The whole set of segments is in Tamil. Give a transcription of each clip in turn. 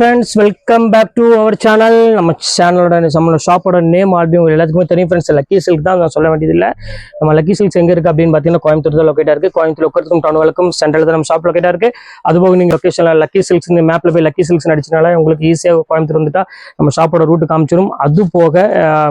Friends welcome back to our channel நம்ம சேனலோட நம்மளோட ஷாப்போட நேம் ஆல்பி உங்களுக்கு எல்லாத்துக்குமே தெரியும் ஃப்ரெண்ட்ஸ் லக்கி சில்க் தான் நான் சொல்ல வேண்டியதில்லை. நம்ம லக்கி சில்க்ஸ் எங்கே இருக்குது அப்படின்னு பார்த்தீங்கன்னா கோயம்புத்தூர் தான் லொக்கேட்டாக இருக்குது கோயம்புத்தூர் லொக்கேட்டுக்கும் டவுனுக்கும் சென்ட்ரல் தான் நம்ம ஷாப் லொக்கேட்டாக இருக்குது அதுபோக நீங்கள் லொக்கேஷனில் லக்கி சில்க்ஸ் இந்த மேப்பில் போய் லக்கி சில்க்ஸ் அடிச்சனால உங்களுக்கு ஈஸியாக கோயம்புத்தூர் வந்துட்டால் நம்ம ஷாப்போட ரூட் காமிச்சிடும் அது போக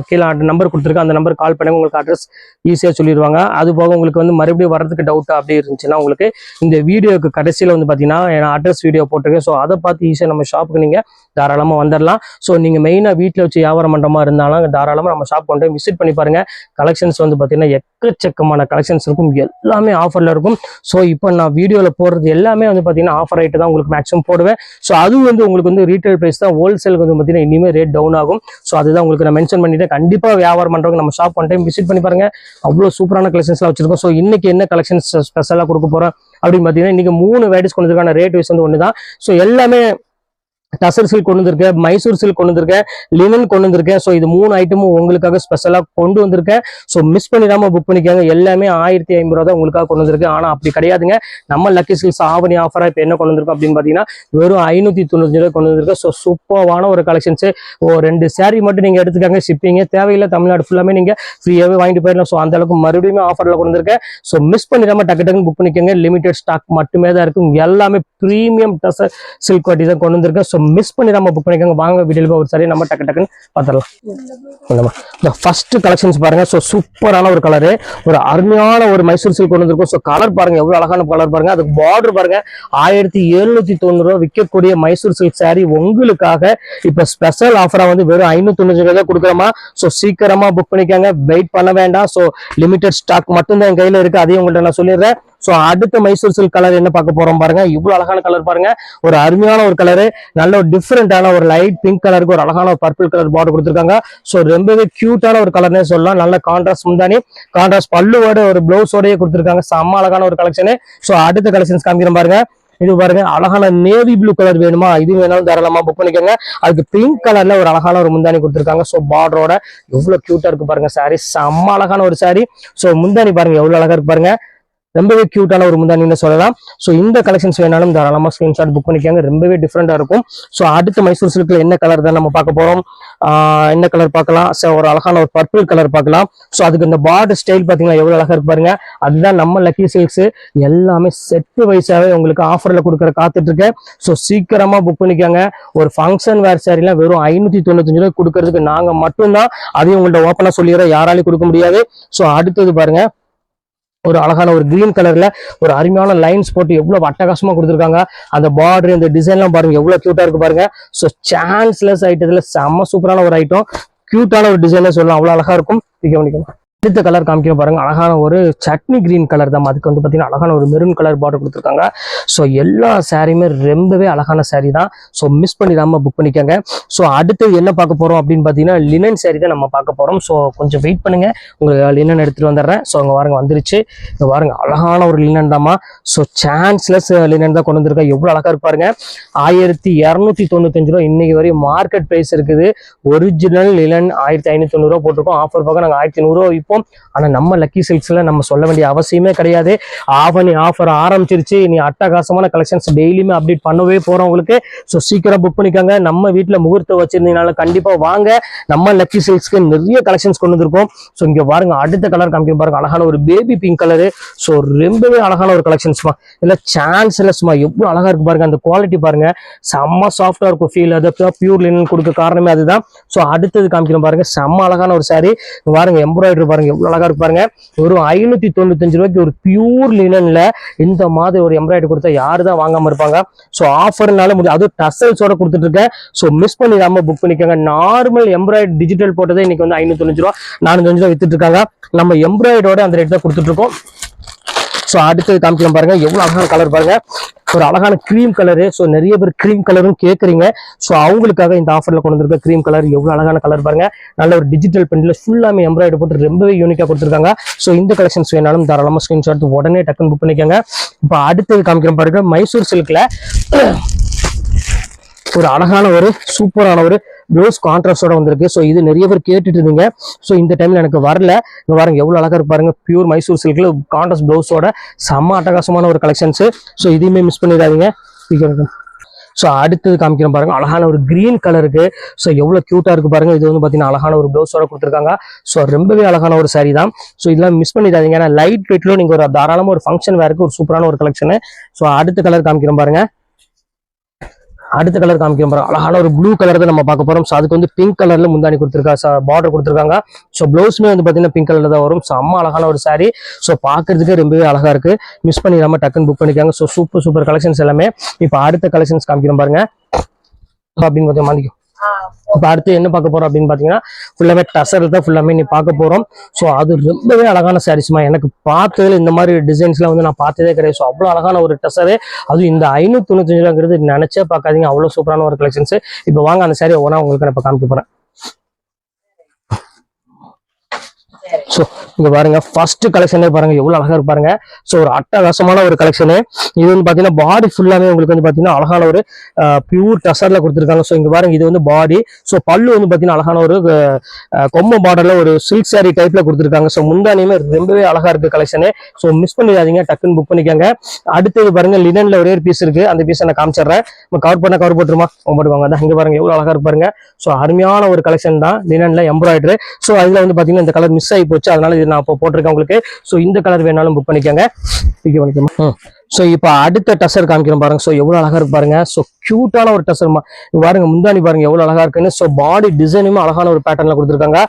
கீழே நம்பர் கொடுத்துருக்கேன். அந்த நம்பர் கால் பண்ணுங்க உங்களுக்கு அட்ரஸ் ஈஸியாக சொல்லிடுவாங்க. அது போக உங்களுக்கு வந்து மறுபடியும் வரதுக்கு டவுட் அப்படி இருந்துச்சுன்னா உங்களுக்கு இந்த வீடியோக்கு கடைசியில் வந்து பார்த்தீங்கன்னா நான் அட்ரஸ் வீடியோ போட்டிருக்கேன். ஸோ அதை பார்த்து ஈஸியாக நம்ம ஷாப்புக்கு நீங்கள் தாராளமாக வந்துடலாம் ஸோ நீங்கள் மெயினாக வீட்டில் வச்சு வியாபாரம் பண்ணுற இருந்தாலும் தாராளமாக நம்ம ஷாப் கொண்டு விசிட் பண்ணி பாருங்க. கலெக்ஷன்ஸ் வந்து பார்த்தீங்கன்னா எக்கச்சக்கமான கலெக்ஷன்ஸ் இருக்கும். எல்லாமே ஆஃபரில் இருக்கும். ஸோ இப்போ நான் வீடியோவில் போடுறது எல்லாமே வந்து பார்த்தீங்கன்னா ஆஃபர் ரேட்டு தான் உங்களுக்கு மேக்ஸிமம் போடுவேன். ஸோ அது வந்து உங்களுக்கு வந்து ரீட்டைல் ப்ரைஸ் தான் ஹோல்சேலுக்கு வந்து பார்த்தீங்கன்னா இனிமேல் ரேட் டவுன் ஆகும். ஸோ அதுதான் உங்களுக்கு நான் மென்ஷன் பண்ணிவிட்டேன் கண்டிப்பாக வியாபாரம் பண்ணுறவங்க நம்ம ஷாப் ஒன் டைம் விசிட் பண்ணி பாருங்க. அவ்வளோ சூப்பரான கலெக்ஷன்ஸ்லாம் வச்சிருக்கோம். ஸோ இன்னைக்கு என்ன கலெக்ஷன்ஸ் ஸ்பெஷலாக கொடுக்க போகிறோம் அப்படின்னு பார்த்தீங்கன்னா இன்னைக்கு மூணு வெரைட்டிஸ் கொண்டதுக்கான ரேட் வைஸ் வந்து ஒன்று தான் ஸோ எல்லாமே டசர் சில்க் கொண்டு வந்திருக்கேன் மைசூர் சில்க் கொண்டு வந்திருக்கேன் லினன் கொண்டு வந்திருக்கேன் ஸோ இது மூணு ஐட்டமும் உங்களுக்காக ஸ்பெஷலாக கொண்டு வந்திருக்கேன் ஸோ மிஸ் பண்ணிடாம புக் பண்ணிக்கோங்க. எல்லாமே ஆயிரத்தி ஐம்பது ரூபா தான் உங்களுக்காக கொண்டு வந்திருக்கேன் ஆனால் அப்படி கிடையாதுங்க. நம்ம லக்கி சில்க்ஸ் ஆவணி ஆஃபராக இப்போ என்ன கொண்டு வந்திருக்கோம் அப்படின்னு பார்த்தீங்கன்னா வெறும் ஐநூற்றி தொண்ணூத்தஞ்சு ரூபாய் கொண்டு வந்திருக்கேன் ஸோ சூப்பரான ஒரு கலெக்ஷன்ஸு ஓ ரெண்டு சேரீ மட்டும் நீங்கள் எடுத்துக்காங்க. ஷிப்பிங்க தேவையில்லை. தமிழ்நாடு ஃபுல்லாமே நீங்கள் ஃப்ரீயாகவே வாங்கிட்டு போயிடலாம். ஸோ அந்த அளவுக்கு மறுபடியும் ஆஃபரில் கொண்டு வந்திருக்கேன் ஸோ மிஸ் பண்ணிடாம டக்கு டக்குன்னு புக் பண்ணிக்கோங்க. லிமிடெட் ஸ்டாக் மட்டுமே தான் இருக்கும். எல்லாமே ப்ரீமியம் டசர் சில்க் குவாலிட்டி தான் கொண்டு வந்திருக்கேன். ஸோ மிஸ் பண்ணிடாம புக் பண்ணிக்கோங்க. வாங்க வீடியோவில் ஒரு சரி நம்ம டக்கு டக்குன்னு பார்த்துடலாம். இந்த ஃபர்ஸ்ட் கலெக்ஷன்ஸ் பாருங்க. ஸோ சூப்பரான ஒரு கலரு ஒரு அருமையான ஒரு மைசூர் சில்க் கொண்டு வந்திருக்கும். ஸோ கலர் பாருங்க. எவ்வளோ அழகான கலர் பாருங்க. அதுக்கு பார்டர் பாருங்க. ஆயிரத்தி எழுநூத்தி தொண்ணூறு விற்கக்கூடிய மைசூர் சில்க் saree உங்களுக்காக இப்போ ஸ்பெஷல் ஆஃபராக வந்து வெறும் ஐநூத்தி தொண்ணூறு தான் கொடுக்குறோமா? ஸோ சீக்கிரமா புக் பண்ணிக்கோங்க. வெயிட் பண்ண வேண்டாம். ஸோ லிமிடெட் ஸ்டாக் மட்டும்தான் என் கையில் இருக்கு. அதையும் உங்கள்கிட்ட நான் சொல்லிடுறேன். ஸோ அடுத்த மைசூர் சில்க் கலர் என்ன பார்க்க போறோம் பாருங்க? இவ்வளவு அழகான கலர் பாருங்க. ஒரு அருமையான ஒரு கலரு நல்ல ஒரு டிஃப்ரெண்டான ஒரு லைட் பிங்க் கலருக்கு ஒரு அழகான ஒரு பர்பிள் கலர் பார்டர் கொடுத்துருக்காங்க. ஸோ ரொம்பவே கியூட்டான ஒரு கலர்னே சொல்லலாம். நல்ல கான்ட்ராஸ்ட் முந்தானி கான்ட்ராஸ்ட் பல்லுவோட ஒரு பிளவுஸோடய கொடுத்துருக்காங்க. செம்ம அழகான ஒரு கலெக்ஷனு ஸோ அடுத்த கலெக்ஷன்ஸ் காமிக்கிற பாருங்க. இது பாருங்க அழகான நேவி ப்ளூ கலர் வேணுமா? இது வேணாலும் தாராளமா புக் பண்ணிக்கோங்க. அதுக்கு பிங்க் கலர்ல ஒரு அழகான ஒரு முந்தானி கொடுத்துருக்காங்க. ஸோ பார்டரோட எவ்வளவு கியூட்டா இருக்கு பாருங்க சாரி செம்ம அழகான ஒரு சாரி ஸோ முந்தானி பாருங்க எவ்வளவு அழகா இருக்கு பாருங்க. ரொம்பவே கியூட்டான ஒரு முந்தானின்னு சொல்லலாம். ஸோ இந்த கலெக்ஷன்ஸ் வேணாலும் தாராளமாக ஸ்க்ரீன்ஷாட் புக் பண்ணிக்காங்க. ரொம்பவே டிஃப்ரெண்டாக இருக்கும். ஸோ அடுத்த மைசூர் சில்கில் என்ன கலர் தான் நம்ம பார்க்க போகிறோம் என்ன கலர் பார்க்கலாம்? ஸோ ஒரு அழகான ஒரு பர்பிள் கலர் பார்க்கலாம். ஸோ அதுக்கு இந்த பார்டர் ஸ்டைல் பார்த்தீங்கன்னா எவ்வளோ அழகாக இருக்கு பாருங்க. அதுதான் நம்ம லக்கி சில்க்ஸ் எல்லாமே செட்டு வைஸாகவே உங்களுக்கு ஆஃபரில் கொடுக்குற காத்துட்டு இருக்கேன் ஸோ சீக்கிரமாக புக் பண்ணிக்கோங்க. ஒரு ஃபங்க்ஷன் வேர் சாரிலாம் வெறும் ஐநூற்றி தொண்ணூத்தஞ்சு ரூபாய் கொடுக்கறதுக்கு நாங்கள் மட்டும்தான் அதையும் உங்கள்கிட்ட ஓப்பனாக சொல்லிடுறோம். யாராலையும் கொடுக்க முடியாது. ஸோ அடுத்தது பாருங்கள் ஒரு அழகான ஒரு கிரீன் கலர்ல ஒரு அருமையான லைன்ஸ் போட்டு எவ்வளவு அட்டகாசமா கொடுத்துருக்காங்க. அந்த பார்டர் இந்த டிசைன்லாம் பாருங்க எவ்வளவு கியூட்டா இருக்கு பாருங்க. ஸோ சான்ஸ்லெஸ் ஐட்டத்துல செம்ம சூப்பரான ஒரு ஐட்டம் கியூட்டான ஒரு டிசைன்ல சொல்லலாம். அவ்வளவு அழகா இருக்கும். பிக்க பண்ணிக்கலாம் அடுத்த கலர் காமிக்கிற பாருங்க அழகான ஒரு சட்னி கிரீன் கலர் தான். அதுக்கு வந்து பார்த்தீங்கன்னா அழகான ஒரு மெரூன் கலர் பார்டர் கொடுத்துருக்காங்க. ஸோ எல்லா சாரியுமே ரொம்பவே அழகான சாரீ தான். ஸோ மிஸ் பண்ணிடாம புக் பண்ணிக்கோங்க. ஸோ அடுத்து என்ன பார்க்க போறோம் அப்படின்னு பார்த்தீங்கன்னா லினன் saree தான் நம்ம பார்க்க போறோம். ஸோ கொஞ்சம் வெயிட் பண்ணுங்க. உங்களுக்கு லினன் எடுத்துட்டு வந்துடுறேன். ஸோ அங்கே பாருங்க வந்துருச்சு. இங்கே பாருங்க அழகான ஒரு லினன் தாம்மா. ஸோ சான்ஸ்லெஸ் லினன் தான் கொண்டு வந்திருக்கா. எவ்வளோ அழகா இருப்பாருங்க ஆயிரத்தி இரநூத்தி தொண்ணூத்தஞ்சு ரூபா இன்னைக்கு வரையும் மார்க்கெட் ப்ரைஸ் இருக்குது. ஒரிஜினல் லினன் ஆயிரத்தி ஐநூத்தி தொண்ணூறுவா போட்டிருக்கோம். ஆஃபர் பார்க்க நாங்கள் ஆயிரத்தி நூறுரூவா விற்போம் ஆனால் நம்ம லக்கி சில்க்ஸில் நம்ம சொல்ல வேண்டிய அவசியமே கிடையாது. ஆவணி ஆஃபர் ஆரம்பிச்சிருச்சு. நீ அட்டகாசமான கலெக்ஷன்ஸ் டெய்லியுமே அப்டேட் பண்ணவே போகிறோம் உங்களுக்கு. ஸோ சீக்கிரம் புக் பண்ணிக்கோங்க. நம்ம வீட்டில் முகூர்த்தம் வச்சிருந்தீங்கனால கண்டிப்பாக வாங்க. நம்ம லக்கி சில்க்ஸ்க்கு நிறைய கலெக்ஷன்ஸ் கொண்டு வந்திருக்கோம். ஸோ இங்கே பாருங்க அடுத்த கலர் காமிக்க பாருங்க. அழகான ஒரு பேபி பிங்க் கலரு ஸோ ரொம்பவே அழகான ஒரு கலெக்ஷன்ஸ்மா இல்லை சான்ஸ் இல்லை சும்மா எவ்வளோ அழகாக இருக்கு பாருங்க. அந்த குவாலிட்டி பாருங்க. செம்ம சாஃப்டாக இருக்கும் ஃபீல் அதை பியூர் லினன் கொடுக்க காரணமே அதுதான். ஸோ அடுத்தது காமிக்கிறோம் பாருங்க. செம்ம அழகான ஒரு சாரி பாருங்க எம்ப்ராய்டரி பாருங்க. எவ்வளவு அழகா இருக்கு பாருங்க. ஒரு ஐநூத்தி தொண்ணூத்தஞ்சு ரூபாய்க்கு ஒரு பியூர் லினன்ல இந்த மாதிரி ஒரு எம்ப்ராய்டரி கொடுத்தா யாரு தான் வாங்காம இருப்பாங்க? ஸோ ஆஃபர்னால முடியும் அதுவும் டசல்ஸோட கொடுத்துட்டு இருக்கேன். ஸோ மிஸ் பண்ணிடாம புக் பண்ணிக்கோங்க. நார்மல் எம்ப்ராய்டரி டிஜிட்டல் போட்டதே இன்னைக்கு வந்து ஐநூத்தி தொண்ணூறு ரூபா நானூத்தஞ்சு ரூபா வித்துட்டு இருக்காங்க. நம்ம எம்ப்ராய்டரோட அந்த ரேட் தான் கொடுத்துட்டு இருக்கோம். ஸோ அடுத்தது காமிக்கலாம் பாருங்க. எவ்வளவு அழகான கலர் பாருங்க. ஒரு அழகான க்ரீம் கலரு ஸோ நிறைய பேர் க்ரீம் கலரும் கேட்குறீங்க ஸோ அவங்களுக்காக இந்த ஆஃபரில் கொண்டு வந்திருக்க க்ரீம் கலர் எவ்வளோ அழகான கலர் பாருங்க. நல்ல ஒரு டிஜிட்டல் பெண்டில் ஃபுல்லாமே எம்ப்ராய்டரி போட்டு ரொம்பவே யூனிக்காக கொடுத்துருக்காங்க. ஸோ இந்த கலெக்ஷன்ஸ் வேணாலும் தாராளமாக ஸ்க்ரீன்ஷாட் உடனே டக்குன்னு புக் பண்ணிக்கோங்க. இப்போ அடுத்தது காமிக்கிற பாருங்க மைசூர் சில்கில் ஒரு அழகான ஒரு சூப்பரான ஒரு ப்ளவுஸ் கான்ட்ராஸ்டோட வந்திருக்கு. ஸோ இது நிறைய பேர் கேட்டுட்டு இருந்தீங்க ஸோ இந்த டைம்ல எனக்கு வரல. இங்கே பாருங்க எவ்வளோ அழகாக இருப்பாருங்க பியூர் மைசூர் சில்கில் கான்ட்ராஸ்ட் ப்ளவுஸோட செம்ம அட்டகாசமான ஒரு கலெக்ஷன்ஸு ஸோ இதையுமே மிஸ் பண்ணிடாதீங்க. ஸோ அடுத்தது காமிக்கிறோம் பாருங்க. அழகான ஒரு கிரீன் கலருக்கு ஸோ எவ்வளோ க்யூட்டாக இருக்கு பாருங்க. இது வந்து பார்த்தீங்கன்னா அழகான ஒரு ப்ளவுஸோட கொடுத்துருக்காங்க. ஸோ ரொம்பவே அழகான ஒரு சாரி தான். ஸோ இதெல்லாம் மிஸ் பண்ணிடாதீங்க. ஏன்னா லைட் வெயிட்ல நீங்கள் ஒரு தாராளமாக ஒரு ஃபங்க்ஷன் வேருக்கு ஒரு சூப்பரான ஒரு கலெக்ஷனு ஸோ அடுத்த கலர் காமிக்கிறோம் பாருங்க. அடுத்த கலர் காமிக்கிறோம் பாருங்க அழகான ஒரு ப்ளூ கலர் தான் நம்ம பார்க்க போறோம். ஸோ அதுக்கு வந்து பிங்க் கலர்ல முந்தானி கொடுத்துருக்கா பார்டர் கொடுத்துருக்காங்க. ஸோ ப்ளவுஸுமே வந்து பார்த்தீங்கன்னா பிங்க் கலர் தான் வரும். ஸோ அம்மா அழகான ஒரு சாரீ ஸோ பார்க்கறதுக்கே ரொம்பவே அழகா இருக்கு. மிஸ் பண்ணிடாம டக்குன்னு புக் பண்ணிக்காங்க. ஸோ சூப்பர் சூப்பர் கலெக்ஷன்ஸ் எல்லாமே. இப்போ அடுத்த கலெக்ஷன்ஸ் காமிக்கிறோம் பாருங்க. அப்படின்னு பார்த்தீங்கன்னா மாந்திக்கும். இப்போ அடுத்து என்ன பார்க்க போறோம் அப்படின்னு பார்த்தீங்கன்னா ஃபுல்லாமே டசர் தான் ஃபுல்லாமே நீ பார்க்க போறோம். ஸோ அது ரொம்பவே அழகான சாரீஸ்மா எனக்கு பார்த்ததுல இந்த மாதிரி டிசைன்ஸ்லாம் வந்து நான் பார்த்ததே கிடையாது. ஸோ அவ்வளோ அழகான ஒரு டசரு அதுவும் இந்த ஐநூத்தி தொண்ணூத்தஞ்சுலாங்கிறது நினைச்சே பார்க்காதீங்க. அவ்வளோ சூப்பரான ஒரு கலெக்ஷன்ஸ் இப்போ வாங்க அந்த சாரி ஒவ்வொன்றா உங்களுக்கு நான் இப்போ காமிக்க போறேன். ஸோ இங்க பாருங்க ஃபர்ஸ்ட் கலெக்ஷனே பாருங்க எவ்வளவு அழகா இருப்பாருங்க பாருங்க. ஸோ ஒரு அட்டகாசமான ஒரு கலெக்ஷனு இது வந்து பாத்தீங்கன்னா பாடி ஃபுல்லாவே உங்களுக்கு வந்து பாத்தீங்கன்னா அழகான ஒரு பியூர் டசரில் கொடுத்துருக்காங்க. ஸோ இங்க பாருங்க இது வந்து பாடி ஸோ பல்லு வந்து பாத்தீங்கன்னா அழகான ஒரு கொம்ப கொம்பு ஒரு சில்க் சாரி டைப்ல கொடுத்துருக்காங்க. ஸோ முந்தானியுமே ரொம்பவே அழகா இருக்கு கலெக்ஷனு ஸோ மிஸ் பண்ணிடாதீங்க டக்குன்னு புக் பண்ணிக்கோங்க. அடுத்தது பாருங்க லினன்ல ஒரே ஒரு பீஸ் இருக்கு. அந்த பீஸை நான் காமிச்சிடுறேன். நம்ம கவர் பண்ண கவர் போட்டுருமா? போட்டுவாங்க அதான் இங்க பாருங்க எவ்வளவு அழகா இருப்பாருங்க பாருங்க. ஸோ அருமையான ஒரு கலெக்ஷன் தான் லினனில் எம்ப்ராய்டரி ஸோ அதில் வந்து பார்த்தீங்கன்னா இந்த கலர் மிஸ் ஆகி போச்சு. அதனால இது நான் இப்போ போட்டிருக்கேன் உங்களுக்கு. ஸோ இந்த கலர் வேணாலும் புக் பண்ணிக்கோங்க. பிக் ஸோ இப்போ அடுத்த டசர் காமிக்கிறோம் பாருங்க. ஸோ எவ்வளோ அழகாக இருக்கு பாருங்க. ஸோ க்யூட்டான ஒரு டசர் பாருங்க முந்தானி பாருங்க எவ்வளோ அழகா இருக்குன்னு. ஸோ பாடி டிசைனுமே அழகான ஒரு பேட்டர்ல கொடுத்துருக்காங்க.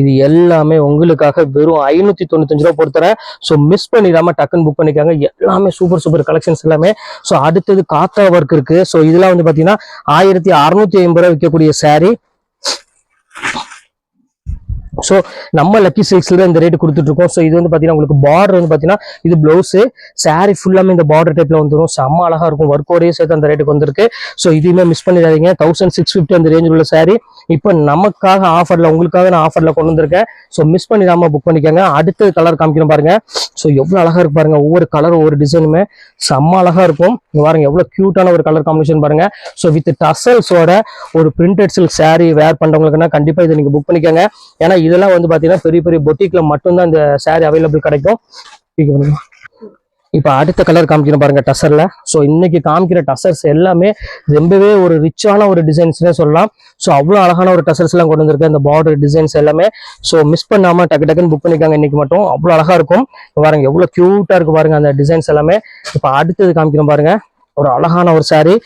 இது எல்லாமே உங்களுக்காக வெறும் ஐநூத்தி தொண்ணூத்தஞ்சு ரூபா பொறுத்துறேன். ஸோ மிஸ் பண்ணிடாம டக்குன்னு புக் பண்ணிக்காங்க. எல்லாமே சூப்பர் சூப்பர் கலெக்ஷன்ஸ் எல்லாமே. ஸோ அடுத்தது காத்தா ஒர்க் இருக்கு. ஸோ இதெல்லாம் வந்து பாத்தீங்கன்னா ஆயிரத்தி அறுநூத்தி ஐம்பது ரூபா விற்கக்கூடிய saree. ஸோ நம்ம லக்கி சில்க்ஸில் இந்த ரேட் கொடுத்துட்டு இருக்கோம் ஸோ இது வந்து பாத்தீங்கன்னா உங்களுக்கு பார்டர் வந்து பாத்தீங்கன்னா இது ப்ளவுஸு saree ஃபுல்லாமே இந்த பார்டர் டைப்ல வந்துடும் செம்ம அழகா இருக்கும். ஒர்க்கோடையும் சேர்த்து அந்த ரேட்டுக்கு வந்திருக்கு. ஸோ இதுவுமே மிஸ் பண்ணிடாதீங்க. தௌசண்ட் சிக்ஸ் ஃபிஃப்டி அந்த ரேஞ்சில் உள்ள சாரீ இப்போ நமக்காக ஆஃபர்ல உங்களுக்காக நான் ஆஃபரில் கொண்டு வந்திருக்கேன். ஸோ மிஸ் பண்ணிடாமல் புக் பண்ணிக்கோங்க. அடுத்த கலர் காமிக்கணும் பாருங்க. ஸோ எவ்வளவு அழகா இருக்கு பாருங்க. ஒவ்வொரு கலர் ஒவ்வொரு டிசைனுமே செம்ம அழகா இருக்கும். பாருங்க எவ்வளவு க்யூட்டான ஒரு கலர் காம்பினேஷன் பாருங்க. ஸோ வித் டசல்ஸோட ஒரு பிரிண்டட் சில்க் saree வேர் பண்ணுறவங்களுக்குன்னா கண்டிப்பா இதை நீங்கள் புக் பண்ணிக்கோங்க. ஏன்னா இதெல்லாம் வந்து பார்த்தீங்கன்னா பெரிய பெரிய பொட்டிக்கில் மட்டும்தான் இந்த சாரீ அவைலபிள் கிடைக்கும். இப்போ அடுத்த கலர் காமிக்கிறேன் பாருங்க டசர்ல ஸோ இன்னைக்கு காமிக்கிற டசர்ஸ் எல்லாமே ரொம்பவே ஒரு ரிச்சான ஒரு டிசைன்ஸ்னே சொல்லலாம். ஸோ அவ்வளோ அழகான ஒரு டசர்ஸ் எல்லாம் கொண்டு வந்திருக்கு அந்த பார்டர் டிசைன்ஸ் எல்லாமே. ஸோ மிஸ் பண்ணாம டக்கு டக்குன்னு புக் பண்ணிக்காங்க இன்னைக்கு மட்டும். அவ்வளோ அழகா இருக்கும். பாருங்க எவ்வளோ க்யூட்டாக இருக்கு பாருங்க அந்த டிசைன்ஸ் எல்லாமே. இப்போ அடுத்தது காமிக்கிறோம் பாருங்க. ஒரு அழகான ஒரு சாரீ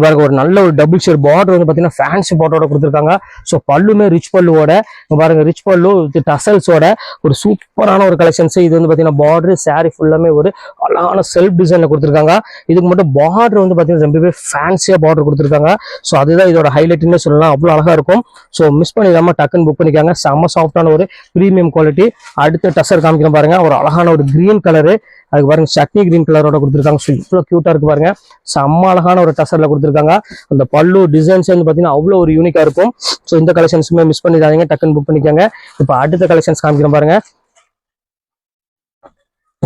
பாருங்க ஒரு நல்ல ஒரு டபுள் ஷேர் பார்டர் வந்து பாத்தீங்கன்னா ஃபேன்சி பார்டரோட கொடுத்துருக்காங்க. ஸோ பல்லுமே ரிச் பல்லுவோட பாருங்க ரிச் பல்லு வித் டசல்ஸோட ஒரு சூப்பரான ஒரு கலெக்ஷன்ஸ் இது வந்து பார்த்தீங்கன்னா பார்டர் சாரி ஃபுல்லாமே ஒரு அழகான செல்ஃப் டிசைன்ல கொடுத்துருக்காங்க. இதுக்கு மட்டும் பார்டர் வந்து பாத்தீங்கன்னா ரொம்பவே ஃபேன்சியா பார்டர் கொடுத்துருக்காங்க. ஸோ அதுதான் இதோட ஹைலைட்னு சொல்லலாம். அவ்வளோ அழகா இருக்கும். ஸோ மிஸ் பண்ணிடாம டக்குன்னு புக் பண்ணிக்காங்க. செம்ம சாஃப்டான ஒரு ப்ரீமியம் குவாலிட்டி அடுத்த டசர் காமிக்கிறேன் பாருங்க. ஒரு அழகான ஒரு கிரீன் கலரு அதுக்கு பாருங்க சட்னி கிரீன் கலரோட கொடுத்துருக்காங்க. ஸோ இவ்வளோ கியூட்டா இருக்கு பாருங்க. செம்ம அழகான ஒரு டசர்ல கொடுத்துருக்காங்க. அந்த பல்லு டிசைன்ஸ் வந்து பாத்தீங்கன்னா அவ்வளோ ஒரு யூனிக்கா இருக்கும். ஸோ இந்த கலெக்ஷன்ஸுமே மிஸ் பண்ணிடாதீங்க. டக்குன்னு புக் பண்ணிக்கோங்க. இப்போ அடுத்த கலெக்ஷன்ஸ் காமிக்கிறேன் பாருங்க.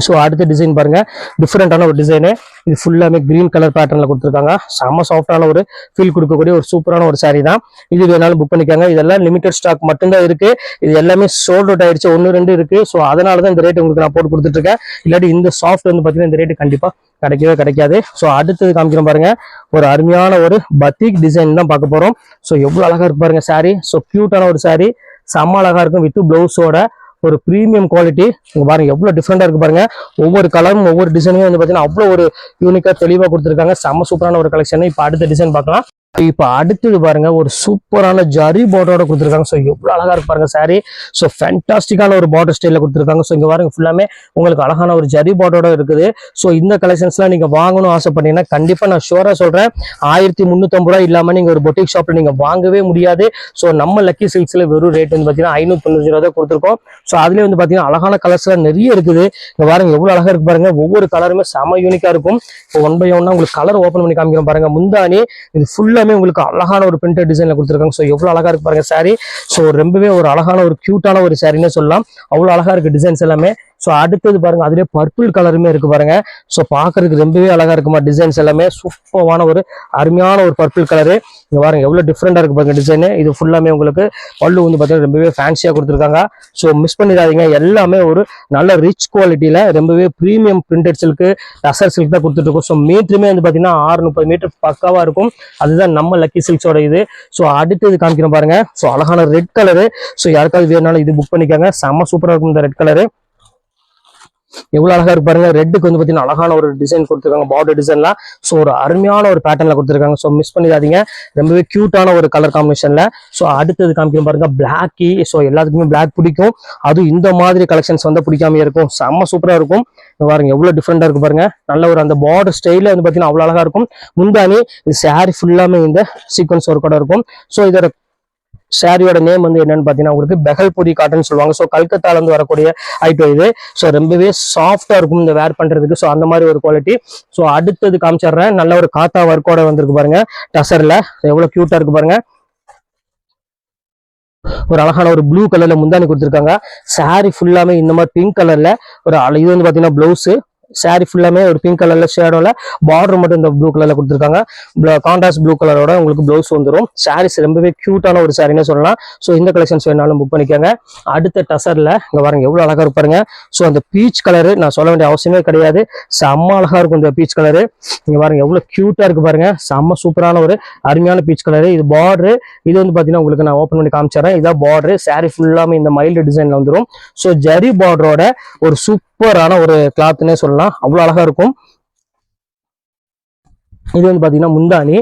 ஸோ அடுத்த டிசைன் பாருங்க. டிஃப்ரெண்டான ஒரு டிசைனு இது ஃபுல்லாமே கிரீன் கலர் பேட்டர்ல கொடுத்துருக்காங்க. செம்ம சாஃப்டான ஒரு ஃபீல் கொடுக்கக்கூடிய ஒரு சூப்பரான ஒரு saree தான். இது வேணாலும் புக் பண்ணிக்காங்க. இதெல்லாம் லிமிடெட் ஸ்டாக் மட்டும்தான் இருக்கு. இது எல்லாமே சோல்ட் அவுட் ஆயிடுச்சு. ஒன்று ரெண்டு இருக்கு. ஸோ அதனால தான் இந்த ரேட் உங்களுக்கு நான் போட்டு கொடுத்துட்டு இருக்கேன் இல்லாட்டி இந்த சாஃப்ட் வந்து பார்த்தீங்கன்னா இந்த ரேட்டு கண்டிப்பாக கிடைக்கவே கிடைக்காது. ஸோ அடுத்தது காமிக்கிறோம் பாருங்க. ஒரு அருமையான ஒரு பத்திக் டிசைன் தான் பார்க்க போகிறோம் ஸோ எவ்வளோ அழகாக இருக்கு பாருங்க saree. ஸோ க்யூட்டான ஒரு saree. செம்ம அழகாக இருக்கும். வித் ப்ளவுஸோட ஒரு ப்ரீமியம் குவாலிட்டி இங்கே பாருங்க எவ்வளோ டிஃப்ரெண்டா இருக்கு பாருங்க. ஒவ்வொரு கலரும் ஒவ்வொரு டிசைனுமே வந்து பாத்தீங்கன்னா அவ்வளவு ஒரு யூனிக்கா தெளிவா கொடுத்துருக்காங்க. செம்ம சூப்பரான ஒரு கலெக்ஷன் இப்போ அடுத்த டிசைன் பார்க்கலாம். இப்போ அடுத்தது பாருங்க ஒரு சூப்பரான ஜரி பார்டரோட கொடுத்துருக்காங்க. ஸோ எவ்வளோ அழகா இருக்கு பாருங்க ஸோ ஃபேன்டாஸ்டிக்கான ஒரு பார்டர் ஸ்டைலில் கொடுத்துருக்காங்க. ஸோ இங்கே பாருங்க ஃபுல்லாமே உங்களுக்கு அழகான ஒரு ஜரி பார்டரோட இருக்குது. ஸோ இந்த கலெக்ஷன்ஸ்லாம் நீங்கள் வாங்கணும் ஆசைப்பட்டீங்கன்னா கண்டிப்பாக நான் ஷோராக சொல்கிறேன் ஆயிரத்தி முந்நூற்றம்பது ரூபா இல்லாமல் நீங்கள் ஒரு பொட்டிக் ஷாப்பில் நீங்கள் வாங்கவே முடியாது. ஸோ நம்ம லக்கி சில்க்ஸ்ல வெறும் ரேட் வந்து பார்த்தீங்கன்னா ஐநூற்றி தொண்ணூறு ரூபா தான் கொடுத்துருக்கோம். ஸோ அதுலேயே வந்து பார்த்தீங்கன்னா அழகான கலர்ஸ்லாம் நிறைய இருக்குது. இங்கே பாருங்க எவ்வளோ அழகாக இருக்கு பாருங்க ஒவ்வொரு கலருமே செம யூனிக்காக இருக்கும். இப்போ ஒன் பை ஒன்னா உங்களுக்கு கலர் ஓப்பன் பண்ணி காமிக்கிறோம் பாருங்க முந்தானி. இது ஃபுல்லாக எல்லாமே உங்களுக்கு அழகான ஒரு பிரிண்டட் டிசைன்ல கொடுத்துருக்காங்க. ஸோ எவ்வளவு அழகா இருக்கு பாருங்க சாரி ஸோ ரொம்பவே ஒரு அழகான ஒரு கியூட்டான ஒரு சாரின்னு சொல்லலாம். அவ்வளவு அழகா இருக்கு டிசைன்ஸ் எல்லாமே. ஸோ அடுத்தது பாருங்க அதுலேயே பர்பிள் கலருமே இருக்கு பாருங்க. ஸோ பார்க்கறதுக்கு ரொம்பவே அழகா இருக்குமா டிசைன்ஸ் எல்லாமே. சூப்பரான ஒரு அருமையான ஒரு பர்பிள் கலரு இங்க பாருங்க எவ்வளவு டிஃப்ரெண்டா இருக்கு பாருங்க டிசைனு இது ஃபுல்லாமே உங்களுக்கு பல்லு வந்து பார்த்தீங்கன்னா ரொம்பவே ஃபேன்சியா கொடுத்துருக்காங்க. ஸோ மிஸ் பண்ணிடாதீங்க. எல்லாமே ஒரு நல்ல ரிச் குவாலிட்டியில ரொம்பவே premium printed silk tussar silk தான் கொடுத்துட்டு இருக்கோம். ஸோ மீட்டருமே வந்து பார்த்தீங்கன்னா ஆறு முப்பது மீட்டர் பக்காவா இருக்கும். அதுதான் நம்ம லக்கி சில்க்ஸோட இது. ஸோ அடுத்தது காமிக்கிறோம் பாருங்க. ஸோ அழகான ரெட் கலரு ஸோ யாருக்காவது வேணாலும் இது புக் பண்ணிக்கோங்க. செம்ம சூப்பராக இருக்கும் இந்த ரெட் கலரு எவ்வளவு அழகா இருக்கு பாருங்க. ரெட்டுக்கு வந்து பாத்தீங்கன்னா அழகான ஒரு டிசைன் கொடுத்துருக்காங்க. பார்டர் டிசைன்லாம் ஸோ ஒரு அருமையான ஒரு பேட்டர்ல கொடுத்துருக்காங்க. ஸோ மிஸ் பண்ணிடாதீங்க. ரொம்பவே கியூட்டான ஒரு கலர் காம்பினேஷன்ல ஸோ அடுத்தது காமிக்கும் பாருங்க. பிளாக்கி ஸோ எல்லாத்துக்குமே பிளாக் பிடிக்கும். அதுவும் இந்த மாதிரி கலெக்ஷன்ஸ் வந்து பிடிக்காம இருக்கும். செம்ம சூப்பரா இருக்கும். பாருங்க எவ்வளவு டிஃப்ரெண்டா இருக்கு பாருங்க. நல்ல ஒரு அந்த பார்டர் ஸ்டைல வந்து பாத்தீங்கன்னா அவ்வளவு அழகா இருக்கும். முந்தானி இது ஃபுல்லாமே இந்த சீக்வன்ஸ் ஒர்க்கோட இருக்கும். ஸோ இதோட சாரியோட நேம் வந்து என்னன்னு பாத்தீங்கன்னா உங்களுக்கு பெகல்புரி காட்டன் சொல்லுவாங்க. ஸோ கல்கத்தால இருந்து வரக்கூடிய ஐட்டம் இது. ஸோ ரொம்பவே சாஃப்டா இருக்கும் இந்த வேர் பண்றதுக்கு. ஸோ அந்த மாதிரி ஒரு குவாலிட்டி ஸோ அடுத்தது காமிச்சிடுறேன். நல்ல ஒரு காத்தா ஒர்க்கோட வந்திருக்கு பாருங்க. டசர்ல எவ்வளவு கியூட்டா இருக்கு பாருங்க. ஒரு அழகான ஒரு ப்ளூ கலர்ல முந்தானி கொடுத்துருக்காங்க. சாரி ஃபுல்லாமே இந்த மாதிரி பிங்க் கலர்ல ஒரு இது வந்து பாத்தீங்கன்னா பிளவுஸ் saree ஃபுல்லாமே ஒரு பிங்க் கலர்ல ஷேடோல பார்டர் மட்டும் இந்த ப்ளூ கலர்ல கொடுத்துருக்காங்க. கான்ட்ராஸ்ட் ப்ளூ கலரோட உங்களுக்கு ப்ளவுஸ் வந்துடும் சாரீஸ் ரொம்பவே கியூட்டான ஒரு சாரின்னு சொல்லலாம். ஸோ இந்த கலெக்ஷன்ஸ் வேணாலும் புக் பண்ணிக்கோங்க. அடுத்த டசர்ல இங்க பாருங்க எவ்வளவு அழகா இருப்பாருங்க ஸோ அந்த பீச் கலரு நான் சொல்ல வேண்டிய அவசியமே கிடையாது. செம்ம அழகா இருக்கும் இந்த பீச் கலரு இங்க பாருங்க எவ்வளவு கியூட்டா இருக்கு பாருங்க. செம்ம சூப்பரான ஒரு அருமையான பீச் கலரு இது பார்டரு இது வந்து பாத்தீங்கன்னா உங்களுக்கு நான் ஓப்பன் பண்ணி காமிச்சிடுறேன். இதான் பார்டரு சாரி ஃபுல்லாமே இந்த மைல்டு டிசைன்ல வந்துடும் ஸோ ஜரி பார்டரோட ஒரு சூப்பரான ஒரு கிளாத்னே சொல்லலாம். அவ்வளோ அழகா இருக்கும். இது வந்து பார்த்தீங்கன்னா முந்தானி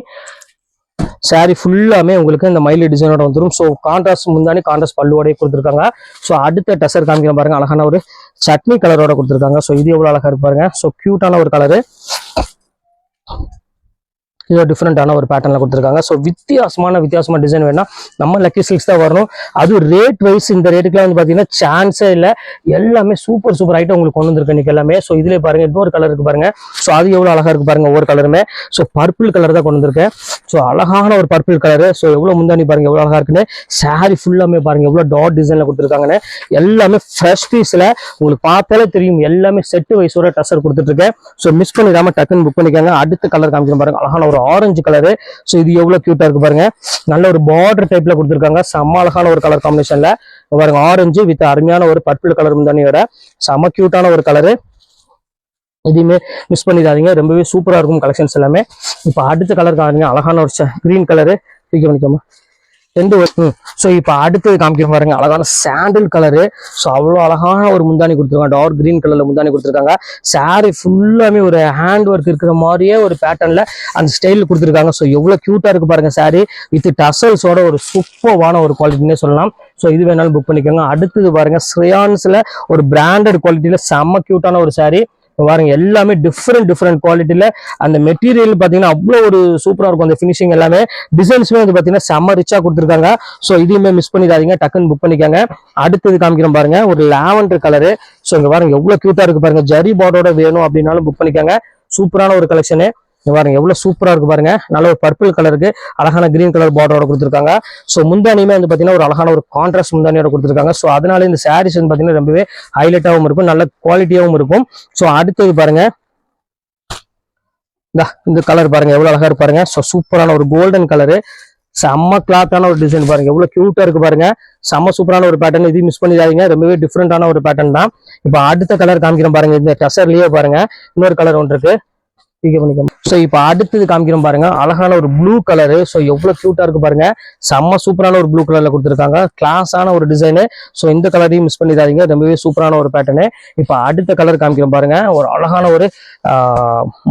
saree ஃபுல்லாமே உங்களுக்கு இந்த மயில் டிசைனோட வந்துடும் ஸோ கான்ட்ராஸ்ட் முந்தானி கான்ட்ராஸ்ட் பல்லுவோடய கொடுத்துருக்காங்க. ஸோ அடுத்த டசர் காமிக்கிற பாருங்க. அழகான ஒரு சட்னி கலரோட கொடுத்துருக்காங்க. ஸோ இது எவ்வளோ அழகா இருப்பாருங்க ஸோ கியூட்டான ஒரு கலரு இதோ டிஃப்ரெண்டான ஒரு பேட்டர்ல கொடுத்துருக்காங்க. ஸோ வித்தியாசமான வித்தியாசமான டிசைன் வேணா நம்ம லக்கி சில்க்ஸ் தான் வரணும். அது ரேட் வைஸ் இந்த ரேட்டுக்குலாம் வந்து பார்த்தீங்கன்னா சான்ஸே இல்லை. எல்லாமே சூப்பர் சூப்பர் ஐட்டம் உங்களுக்கு கொண்டு வந்திருக்கு இன்னைக்கு எல்லாமே. ஸோ இதுல பாருங்க இன்னொரு கலர் இருக்கு பாருங்க. ஸோ அது எவ்வளோ அழகா இருக்கு பாருங்க ஒவ்வொரு கலருமே ஸோ பர்பிள் கலர் தான் கொண்டு வந்திருக்கேன். ஸோ அழகான ஒரு பர்பிள் கலரு ஸோ எவ்வளோ முந்தானி பாருங்க எவ்வளோ அழகா இருக்குன்னு. சாரி ஃபுல்லாமே பாருங்க எவ்வளோ டாட் டிசைன்ல கொடுத்துருக்காங்கன்னு. எல்லாமே ஃப்ரெஷ் பீஸ்ல உங்களுக்கு பார்த்தாலே தெரியும். எல்லாமே செட்டு வைஸோட டசர் கொடுத்துட்டு இருக்கேன். ஸோ மிஸ் பண்ணிடாம டக்குன்னு புக் பண்ணிக்காங்க. அடுத்த கலர் காமிக்கணும் பாருங்க அழகான ஒரு ஆரஞ்சு கலரு ஸோ இது எவ்வளோ க்யூட்டா இருக்கு பாருங்க. நல்ல ஒரு பார்டர் டைப்ல கொடுத்துருக்காங்க. செம்ம அழகான ஒரு கலர் காம்பினேஷன்ல பாருங்க ஆரஞ்சு வித் அருமையான ஒரு பர்பிள் கலர் முந்தானியோட செம்ம க்யூட்டான ஒரு கலரு எதையுமே மிஸ் பண்ணிடாதீங்க. ரொம்பவே சூப்பரா இருக்கும் கலெக்ஷன்ஸ் எல்லாமே. இப்போ அடுத்த கலர் காருங்க அழகான ஒரு கிரீன் கலரு தூக்கி பண்ணிக்கோமா ரெண்டு ஸோ இப்போ அடுத்தது காமிக்க பாருங்க. அழகான சாண்டில் கலரு ஸோ அவ்வளோ அழகான ஒரு முந்தானி கொடுத்துருக்காங்க. டார்க் கிரீன் கலரில் முந்தானி கொடுத்துருக்காங்க. Saree ஃபுல்லாமே ஒரு ஹேண்ட் ஒர்க் இருக்கிற மாதிரியே ஒரு பேட்டர்னில் அந்த ஸ்டைலில் கொடுத்துருக்காங்க. ஸோ எவ்வளோ க்யூட்டாக இருக்கு பாருங்க saree. வித் டசல்ஸோட ஒரு சூப்பர்வான ஒரு குவாலிட்டினே சொல்லலாம். ஸோ இது வேணாலும் புக் பண்ணிக்கோங்க. அடுத்தது பாருங்க ஸ்ரேயான்ஸில் ஒரு பிராண்டட் குவாலிட்டியில் செம்ம க்யூட்டான ஒரு saree. பாருங்க எல்லாமே டிஃப்ரெண்ட் டிஃப்ரெண்ட் குவாலிட்டியில அந்த மெட்டீரியல் பார்த்தீங்கன்னா அவ்வளோ ஒரு சூப்பராக இருக்கும். அந்த ஃபினிஷிங் எல்லாமே. டிசைன்ஸுமே வந்து பார்த்தீங்கன்னா செம்ம ரிச்சாக கொடுத்துருக்காங்க. ஸோ இதையுமே மிஸ் பண்ணிடாதீங்க. டக்குன்னு புக் பண்ணிக்கோங்க. அடுத்தது காமிக்கிறோம் பாருங்க. ஒரு லாவெண்டர் கலரு ஸோ இங்கே பாருங்க எவ்வளோ க்யூட்டாக இருக்கு பாருங்க. ஜரி பாடோட வேணும் அப்படின்னாலும் புக் பண்ணிக்காங்க. சூப்பரான ஒரு கலெக்ஷனு பாருங்க எவ்வளவு சூப்பரா இருக்கு பாருங்க. நல்ல ஒரு பர்பிள் கலருக்கு அழகான கிரீன் கலர் பார்டரோட கொடுத்துருக்காங்க. ஸோ முந்தானியுமே வந்து பாத்தீங்கன்னா ஒரு அழகான ஒரு கான்ட்ராஸ்ட் முந்தானியோட கொடுத்துருக்காங்க. ஸோ அதனால இந்த சாரீஸ் வந்து பாத்தீங்கன்னா ரொம்பவே ஹைலைட்டாகவும் இருக்கும் நல்ல குவாலிட்டியாகவும் இருக்கும். ஸோ அடுத்தது பாருங்க. இந்த கலர் பாருங்க எவ்வளவு அழகா இருக்கு பாருங்க. ஸோ சூப்பரான ஒரு கோல்டன் கலரு செம்ம கிளாத்தான ஒரு டிசைன் பாருங்க. எவ்வளவு கியூட்டா இருக்கு பாருங்க. செம்ம சூப்பரான ஒரு பேட்டர்ன் இதையும் மிஸ் பண்ணிடாதீங்க. ரொம்பவே டிஃப்ரெண்டான ஒரு பேட்டர்ன் தான். இப்போ அடுத்த கலர் காமிக்கிறேன் பாருங்க. இந்த டசர்லயே பாருங்க. இன்னொரு கலர் ஒன்று இருக்கு. பிக்கப் பண்ணிக்கோங்க. ஸோ இப்போ அடுத்தது காமிக்கிறோம் பாருங்க. அழகான ஒரு ப்ளூ கலரு ஸோ எவ்வளோ க்யூட்டாக இருக்கு பாருங்க. செம்ம சூப்பரான ஒரு ப்ளூ கலரில் கொடுத்துருக்காங்க. கிளாஸான ஒரு டிசைனு ஸோ இந்த கலரையும் மிஸ் பண்ணிடாதீங்க. ரொம்பவே சூப்பரான ஒரு பேட்டர்னு இப்போ அடுத்த கலர் காமிக்கிறோம் பாருங்க. ஒரு அழகான ஒரு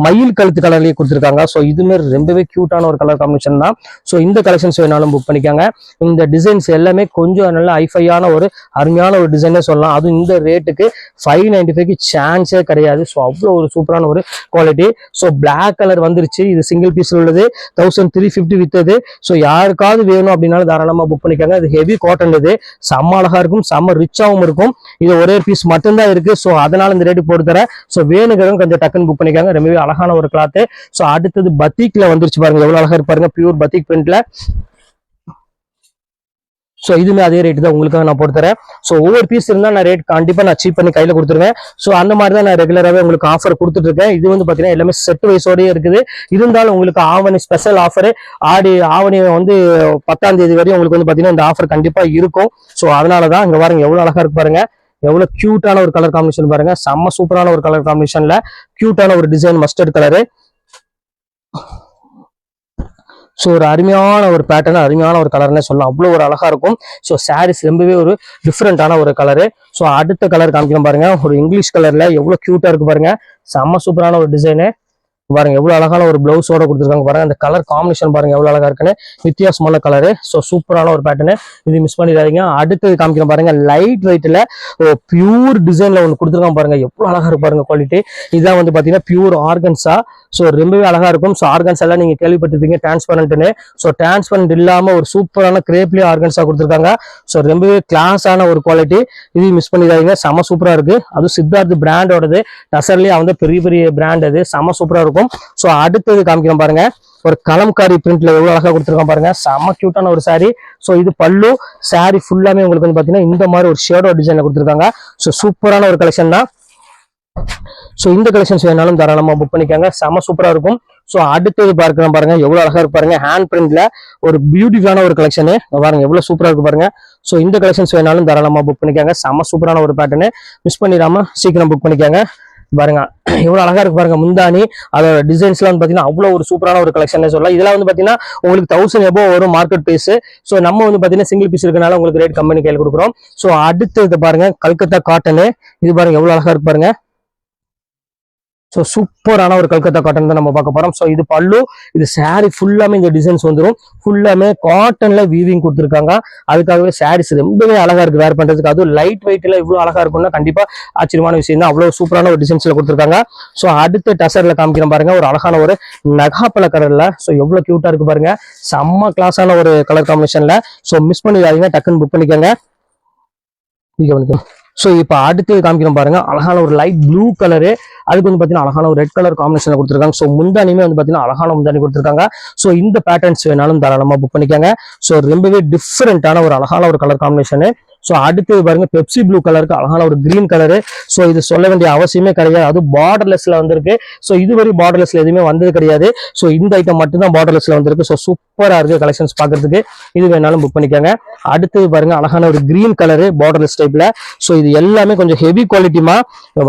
மயில் கழுத்து கலர்லேயே கொடுத்துருக்காங்க. ஸோ இதுமே ரொம்பவே க்யூட்டான ஒரு கலர் காம்பினேஷன் தான். ஸோ இந்த கலெக்ஷன்ஸ் வேணாலும் புக் பண்ணிக்காங்க. இந்த டிசைன்ஸ் எல்லாமே கொஞ்சம் நல்ல ஹைஃபையான ஒரு அருமையான ஒரு டிசைனே சொல்லலாம். அதுவும் இந்த ரேட்டுக்கு ஃபைவ் நைன்டி ஃபைவ்க்கு சான்ஸே கிடையாது. ஸோ அவ்வளோ ஒரு சூப்பரான ஒரு குவாலிட்டி ஸோ பிளாக் கலர் வந்துருச்சு. இது சிங்கிள் பீஸில் உள்ளது. தௌசண்ட் த்ரீ ஃபிஃப்டி வித்தது ஸோ யாருக்காவது வேணும் அப்படின்னாலும் தாராளமாக புக் பண்ணிக்காங்க. இது ஹெவி காட்டன் இது. செம்ம அழகாக இருக்கும். செம்ம ரிச்சாகவும் இருக்கும். இது ஒரே பீஸ் மட்டும்தான் இருக்குது ஸோ அதனால் இந்த ரேட்டு போட்டு தரேன். ஸோ வேணுங்கிறவங்க கொஞ்சம் டக்குன்னு புக் பண்ணிக்காங்க ரொம்பவே அழகான ஒரு கிளாத்து ஸோ அடுத்தது பத்திக்ல வந்துருச்சு பாருங்க. எவ்வளவு அழகா இருப்பாருங்க பியூர் பத்திக் பிரிண்ட்ல ஸோ இதுவுமே அதே ரேட்டு தான் உங்களுக்காக நான் போட்டு தரேன் ஸோ ஒவ்வொரு பீஸ் இருந்தால் நான் ரேட் கண்டிப்பாக நான் சீப் பண்ணி கையில் கொடுத்துருவேன். ஸோ அந்த மாதிரி தான் நான் ரெகுலராகவே உங்களுக்கு ஆஃபர் கொடுத்துட்டு இருக்கேன். இது வந்து பார்த்தீங்கன்னா எல்லாமே செட் வைஸோடயே இருக்குது. இருந்தாலும் உங்களுக்கு ஆவணி ஸ்பெஷல் ஆஃபர் ஆடி ஆவணி வந்து பத்தாம் தேதி வரையும் உங்களுக்கு வந்து பார்த்தீங்கன்னா இந்த ஆஃபர் கண்டிப்பாக இருக்கும். ஸோ அதனால தான் இங்கே பாருங்க எவ்வளோ அழகாக இருக்கு பாருங்க. எவ்வளோ கியூட்டான ஒரு கலர் காம்பினேஷன் பாருங்க. செம்ம சூப்பரான ஒரு கலர் காம்பினேஷன்ல கியூட்டான ஒரு டிசைன் மஸ்டர்ட் கலரு ஸோ ஒரு அருமையான ஒரு பேட்டர்ன் அருமையான ஒரு கலர்னே சொல்லலாம். அவ்வளோ ஒரு அழகா இருக்கும். ஸோ சாரீஸ் ரொம்பவே ஒரு டிஃப்ரெண்டான ஒரு கலரு ஸோ அடுத்த கலர் காமிக்கிறோம் பாருங்க. ஒரு இங்கிலீஷ் கலர்ல எவ்வளோ கியூட்டா இருக்கு பாருங்க. செம்ம சூப்பரான ஒரு டிசைனு பாருங்க எவ்வளவு அழகான ஒரு பிளவுஸோட கொடுத்துருக்காங்க பாருங்க. அந்த கலர் காம்பினேஷன் பாருங்க எவ்வளவு அழகா இருக்குன்னு. வித்தியாசமான கலரு ஸோ சூப்பரான ஒரு பேட்டர்னு இது மிஸ் பண்ணிடாதீங்க. அடுத்தது காமிக்கிறோம் பாருங்க லைட் வெயிட்ல பியூர் டிசைன்ல ஒன்று கொடுத்துருக்காங்க பாருங்க. எவ்வளவு அழகா இருக்கு பாருங்க குவாலிட்டி இதான் வந்து பாத்தீங்கன்னா பியூர் ஆர்கன்ஸா ஸோ ரொம்பவே அழகா இருக்கும். ஸோ ஆர்கன்ஸ் எல்லாம் நீங்க கேள்விப்பட்டிருப்பீங்க டிரான்ஸ்பரண்ட்னு ஸோ டிரான்ஸ்பரண்ட் இல்லாம ஒரு சூப்பரான கிரேப்லயே ஆர்கன்ஸா கொடுத்துருக்காங்க. ஸோ ரொம்பவே கிளாஸான ஒரு குவாலிட்டி இது மிஸ் பண்ணிடாதீங்க. செம சூப்பரா இருக்கு. அதுவும் சித்தார்த் பிராண்டோடது டசர்லயே வந்து பெரிய பெரிய பிராண்ட் அது. செம சூப்பரா இருக்கும். ஸோ அடுத்தது காமிக்கிறோம் பாருங்க. ஒரு கலம்காரி பிரிண்ட்ல எவ்வளவு அழகா கொடுத்துருக்கோம் பாருங்க. செம கியூட்டான ஒரு சாரி ஸோ இது பல்லு. சாரி ஃபுல்லாமே உங்களுக்கு வந்து பாத்தீங்கன்னா இந்த மாதிரி ஒரு ஷேடோ டிசைன்ல கொடுத்துருக்காங்க. ஸோ சூப்பரான ஒரு கலெக்ஷன் தான். ஸோ இந்த கலெக்ஷன்ஸ் வேணாலும் தாராளமா புக் பண்ணிக்காங்க. செம சூப்பரா இருக்கும். ஸோ அடுத்தது பார்க்கலாம் பாருங்க. எவ்வளவு அழகா இருக்கு பாருங்க. ஹேண்ட் பிரிண்ட்ல ஒரு பியூட்டிஃபுல்லான ஒரு கலெக்ஷனு பாருங்க எவ்வளவு சூப்பரா இருக்கு பாருங்க. ஸோ இந்த கலெக்ஷன்ஸ் வேணாலும் தாராளமா புக் பண்ணிக்காங்க. செம சூப்பரான ஒரு பேட்டர்னு மிஸ் பண்ணிடாம சீக்கிரம் புக் பண்ணிக்காங்க. பாருங்க. எவ்வளவு அழகா இருக்கு பாருங்க முந்தானி அதோட டிசைன்ஸ் எல்லாம் வந்து பாத்தீங்கன்னா அவ்வளவு ஒரு சூப்பரான ஒரு கலெக்ஷன் சொல்லலாம். இதெல்லாம் வந்து பாத்தீங்கன்னா உங்களுக்கு தௌசண்ட் எபோ வரும் மார்க்கெட் பிரைஸ் ஸோ நம்ம வந்து பாத்தீங்கன்னா சிங்கிள் பீஸ் இருக்கனால உங்களுக்கு ரேட் கம்பெனி கையில் கொடுக்குறோம். ஸோ அடுத்தது பாருங்க கல்கத்தா காட்டனு இது பாருங்க எவ்வளவு அழகா இருக்கு பாருங்க. ஸோ சூப்பரான ஒரு கல்கத்தா காட்டன் தான் நம்ம பார்க்க போறோம். ஸோ இது பல்லு இது saree ஃபுல்லாமே இந்த டிசைன்ஸ் வந்துடும் ஃபுல்லாமே காட்டன்ல வீவிங் கொடுத்துருக்காங்க. அதுக்காகவே சாரீஸ் ரொம்பவே அழகா இருக்கு. வேர் பண்றதுக்கு அதுவும் லைட் வெயிட்ல இவ்வளவு அழகா இருக்கும்னா கண்டிப்பா ஆச்சரியமான விஷயம் தான். அவ்வளவு சூப்பரான ஒரு டிசைன்ஸ்ல கொடுத்துருக்காங்க. ஸோ அடுத்த டசர்ல காமிக்கிறேன் பாருங்க. ஒரு அழகான ஒரு நகாப்பழ கலர்ல ஸோ எவ்வளவு கியூட்டா இருக்கு பாருங்க. செம்ம கிளாஸான ஒரு கலர் காம்பினேஷன்ல ஸோ மிஸ் பண்ணிடாதீங்க. டக்குன்னு புக் பண்ணிக்கோங்க. ஸோ இப்போ அடுத்து காமிக்கிறோம் பாருங்க. அழகான ஒரு லைட் ப்ளூ கலரு அதுக்கு வந்து பார்த்தீங்கன்னா அழகான ஒரு ரெட் கலர் காம்பினேஷன் கொடுத்துருக்காங்க. ஸோ முந்தானியுமே வந்து பார்த்தீங்கன்னா அழகான முந்தானி கொடுத்துருக்காங்க. ஸோ இந்த பேட்டர்ன்ஸ் வேணாலும் தாராளமாக புக் பண்ணிக்காங்க. ஸோ ரொம்பவே டிஃப்ரெண்டான ஒரு அழகான ஒரு கலர் காம்பினேஷனு ஸோ அடுத்தது பாருங்க பெப்சி ப்ளூ கலருக்கு அழகான ஒரு கிரீன் கலரு ஸோ இது சொல்ல வேண்டிய அவசியமே கிடையாது. அது பார்டர்லெஸ்ல வந்திருக்கு. ஸோ இதுவரை பார்டர்லெஸ்ல எதுவுமே வந்தது கிடையாது. ஸோ இந்த ஐட்டம் மட்டும்தான் பார்டர்லெஸ்ல வந்திருக்கு. ஸோ சூப்பராக இருக்கு கலெக்ஷன்ஸ் பார்க்கறதுக்கு. இது வேணாலும் புக் பண்ணிக்கோங்க. அடுத்தது பாருங்க அழகான ஒரு கிரீன் கலரு பார்டர்லெஸ் டைப்ல ஸோ இது எல்லாமே கொஞ்சம் ஹெவி குவாலிட்டிமா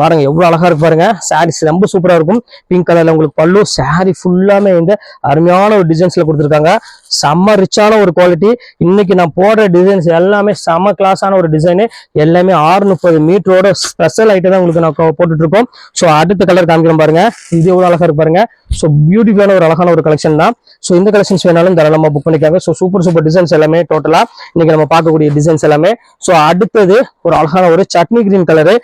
பாருங்க எவ்வளோ அழகா இருக்கு பாருங்க. சாரீஸ் ரொம்ப சூப்பராக இருக்கும். பிங்க் கலர்ல உங்களுக்கு பல்லு சாரி ஃபுல்லாமே இந்த அருமையான ஒரு டிசைன்ஸ்ல கொடுத்துருக்காங்க. செம்ம ரிச்சான ஒரு குவாலிட்டி இன்னைக்கு நான் போடுற டிசைன்ஸ் எல்லாமே செம்ம கிளாஸான ஒரு டிசைனு எல்லாமே ஆறு முப்பது மீட்டரோட ஸ்பெஷல் ஐட்டம் தான் உங்களுக்கு நான் போட்டுட்டு இருக்கோம் ஸோ அடுத்த கலர் காமிக்கிறோம் பாருங்க. இது எவ்வளோ அழகா இருக்கு பாருங்க. ஸோ பியூட்டிஃபுல்லான ஒரு அழகான ஒரு கலெக்ஷன் தான். ஸோ இந்த கலெக்ஷன்ஸ் வேணாலும் தாராளமா புக் பண்ணிக்காங்க. ஸோ சூப்பர் சூப்பர் டிசைன்ஸ் எல்லாமே டோட்டலாக இன்னைக்கு நம்ம பார்க்கக்கூடிய டிசைன்ஸ் எல்லாமே. ஸோ அடுத்தது ஒரு அழகான ஒரு chutney green colour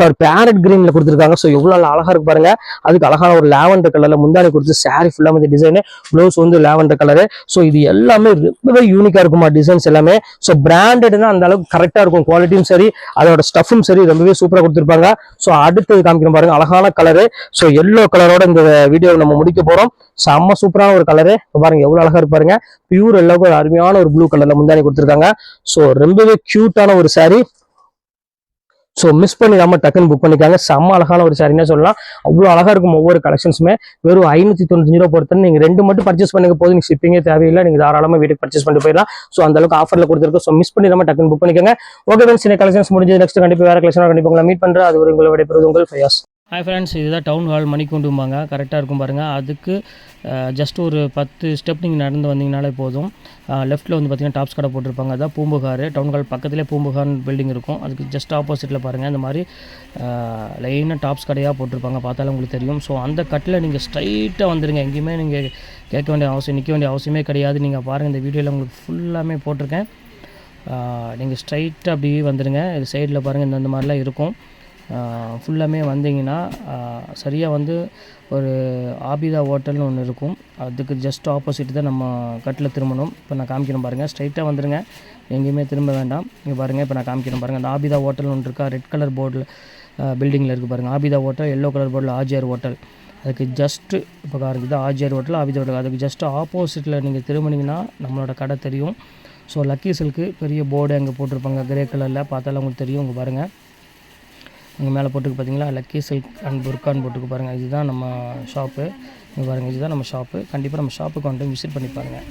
sir parrot கிரீன்ல கொடுத்துருக்காங்க. ஸோ எவ்வளோ அழகா இருக்கு பாருங்க. அதுக்கு அழகான ஒரு லாவெண்டர் கலரில் முந்தானி கொடுத்து சாரி ஃபுல்லாக வந்து டிசைனு ப்ளவுஸ் வந்து லாவெண்டர் கலரு ஸோ இது எல்லாமே ரொம்பவே யூனிக்காக இருக்குமா டிசைன்ஸ் எல்லாமே. ஸோ பிராண்டட்னா அந்த அளவுக்கு கரெக்டாக இருக்கும் குவாலிட்டியும் சரி அதோட ஸ்டஃப்பும் சரி ரொம்பவே சூப்பராக கொடுத்துருப்பாங்க. ஸோ அடுத்தது காமிக்கிறோம் பாருங்க அழகான கலரு ஸோ எல்லோ கலரோட இந்த வீடியோவை நம்ம முடிக்க போகிறோம் செம்ம சூப்பரான ஒரு கலரு பாருங்க எவ்வளோ அழகாக இருப்பாருங்க பியூர் எல்லோக்கு ஒரு அருமையான ஒரு ப்ளூ கலரில் முந்தானி கொடுத்துருக்காங்க. ஸோ ரொம்பவே க்யூட்டான ஒரு சாரீ ஸோ மிஸ் பண்ணிடாம டக்குன்னு புக் பண்ணிக்காங்க. செம்ம அழகான ஒரு சாரினே சொல்லலாம். அவ்வளோ அழகாக இருக்கும் ஒவ்வொரு கலெக்ஷன்ஸுமே வெறும் ஐநூற்றி தொண்ணூத்தஞ்சு ரூபா பொறுத்து நீங்கள் ரெண்டு மட்டும் பர்ச்சேஸ் பண்ணுங்க போதும். நீங்கள் ஷிப்பிங்கே தேவையில்லை. நீங்கள் தாராளமாக வீட்டுக்கு பர்ச்சேஸ் பண்ணிட்டு போயிடலாம். ஸோ அந்த அளவுக்கு ஆஃபரில் கொடுத்துருக்கோம். ஸோ மிஸ் பண்ணிடாம டக்குன்னு புக் பண்ணிக்கோங்க. ஓகே ஃப்ரெண்ட்ஸ் இந்த கலெக்ஷன்ஸ் முடிஞ்சது. நெக்ஸ்ட் கண்டிப்பாக வேறு கலெக்ஷனாக கண்டிப்பாக உங்களை மீட் பண்ணுறேன் அது ஒரு உங்களை விடைபெறுவது உங்கள் ஃபயாஸ் ஹாய் ஃப்ரெண்ட்ஸ் இதுதான் டவுன் ஹால் மணிக்கூண்டும்பாங்க. கரெக்டாக இருக்கும் பாருங்கள் அதுக்கு ஜஸ்ட் ஒரு பத்து ஸ்டெப் நீங்கள் நடந்து வந்தீங்கனாலே போதும். லெஃப்ட்டில் வந்து பார்த்திங்கன்னா டாப்ஸ் கடை போட்டிருப்பாங்க. அதான் பூம்புகார். டவுன் ஹால் பக்கத்துலேயே பூம்புகார் பில்டிங் இருக்கும். அதுக்கு ஜஸ்ட் ஆப்போசிட்டில் பாருங்கள் இந்த மாதிரி லைனாக டாப்ஸ் கடையாக போட்டிருப்பாங்க. பார்த்தாலும் உங்களுக்கு தெரியும். ஸோ அந்த கட்டில் நீங்கள் ஸ்ட்ரைட்டாக வந்துடுங்க எங்கேயுமே நீங்கள் கேட்க வேண்டிய அவசியம் நிற்க வேண்டிய அவசியமே கிடையாது. நீங்கள் பாருங்கள் இந்த வீடியோவில் உங்களுக்கு ஃபுல்லாமே போட்டிருக்கேன். நீங்கள் ஸ்ட்ரைட்டாக அப்படியே வந்துடுங்க இது சைடில் பாருங்கள் இந்த இந்த மாதிரிலாம் இருக்கும். ஃபுல்லாமே வந்தீங்கன்னா சரியாக வந்து ஒரு ஆபிதா ஹோட்டல்னு ஒன்று இருக்கும். அதுக்கு ஜஸ்ட் ஆப்போசிட் தான் நம்ம கட்டில் திரும்பணும். இப்போ நான் காமிக்கிறேன் பாருங்கள் ஸ்ட்ரைட்டாக வந்துடுங்க எங்கேயுமே திரும்ப வேண்டாம். இங்கே பாருங்கள் இப்போ நான் காமிக்கிறேன் பாருங்கள் அந்த ஆபிதா ஹோட்டல் ஒன்று இருக்கா? ரெட் கலர் போர்டில் பில்டிங்கில் இருக்குது பாருங்கள் ஆபிதா ஹோட்டல் எல்லோ கலர் போர்டில் ஆஜியார் ஹோட்டல். அதுக்கு ஜஸ்ட்டு இப்போ பாருங்க தான் ஆஜியார் ஹோட்டல் ஆபிதா ஹோட்டல். அதுக்கு ஜஸ்ட் ஆப்போசிட்டில் நீங்கள் திரும்பினீங்கன்னா நம்மளோட கடை தெரியும். ஸோ லக்கி சில்க்கு பெரிய போர்டு அங்கே போட்டிருப்பாங்க கிரே கலரில் பார்த்தாலும் உங்களுக்கு தெரியும். உங்கள் பாருங்கள் இங்கே மேலே போட்டுக்கு பார்த்தீங்களா லக்கி சில்க் அண்ட் புர்கான் போட்டுக்கு பாருங்கள் இதுதான் நம்ம ஷாப்பு இங்கே பாருங்கள் இதுதான் நம்ம ஷாப்பு கண்டிப்பாக நம்ம ஷாப்புக்கு வந்து விசிட் பண்ணி பாருங்கள்